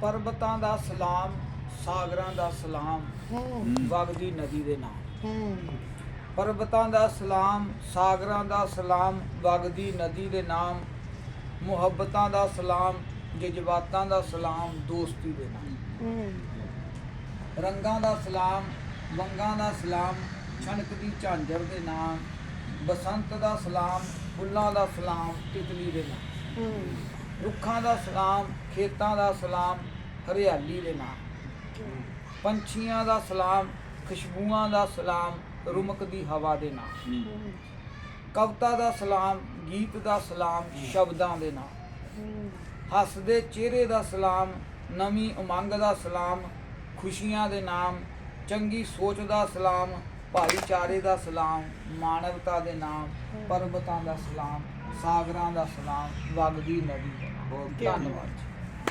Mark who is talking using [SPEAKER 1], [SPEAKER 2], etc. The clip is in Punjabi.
[SPEAKER 1] ਪਰਬਤਾਂ ਦਾ ਸਲਾਮ ਸਾਗਰਾਂ ਦਾ ਸਲਾਮ ਵਗਦੀ ਨਦੀ ਦੇ ਨਾਮ ਪਰਬਤਾਂ ਦਾ ਸਲਾਮ ਸਾਗਰਾਂ ਦਾ ਸਲਾਮ ਵਗਦੀ ਨਦੀ ਦੇ ਨਾਮ ਮੁਹੱਬਤਾਂ ਦਾ ਸਲਾਮ ਜਜ਼ਬਾਤਾਂ ਦਾ ਸਲਾਮ ਦੋਸਤੀ ਦੇ ਨਾਮ ਰੰਗਾਂ ਦਾ ਸਲਾਮ ਵੰਗਾਂ ਦਾ ਸਲਾਮ ਛਣਕਦੀ ਝਾਂਜਰ ਦੇ ਨਾਮ ਬਸੰਤ ਦਾ ਸਲਾਮ ਫੁੱਲਾਂ ਦਾ ਸਲਾਮ ਤਿਤਲੀ ਦੇ ਨਾਮ ਰੁੱਖਾਂ ਦਾ ਸਲਾਮ, ਖੇਤਾਂ ਦਾ ਸਲਾਮ, ਹਰਿਆਲੀ ਦੇ ਨਾਮ ਪੰਛੀਆਂ ਦਾ ਸਲਾਮ, ਖੁਸ਼ਬੂਆਂ ਦਾ ਸਲਾਮ, ਰੁਮਕ ਦੀ ਹਵਾ ਦੇ ਨਾਮ
[SPEAKER 2] ਹੂੰ
[SPEAKER 1] ਕਵਿਤਾ ਦਾ ਸਲਾਮ, ਗੀਤ ਦਾ ਸਲਾਮ, ਸ਼ਬਦਾਂ ਦੇ ਨਾਮ ਹੱਸਦੇ ਚਿਹਰੇ ਦਾ ਸਲਾਮ, ਨਵੀਂ ਉਮੰਗ ਦਾ ਸਲਾਮ, ਖੁਸ਼ੀਆਂ ਦੇ ਨਾਮ, ਚੰਗੀ ਸੋਚ ਦਾ ਸਲਾਮ ਭਾਈਚਾਰੇ ਦਾ ਸਲਾਮ ਮਾਨਵਤਾ ਦੇ ਨਾਮ ਪਰਬਤਾਂ ਦਾ ਸਲਾਮ ਸਾਗਰਾਂ ਦਾ ਸਲਾਮ ਵਗਦੀ ਨਦੀ ਦਾ ਨਾਮ।
[SPEAKER 2] ਧੰਨਵਾਦ।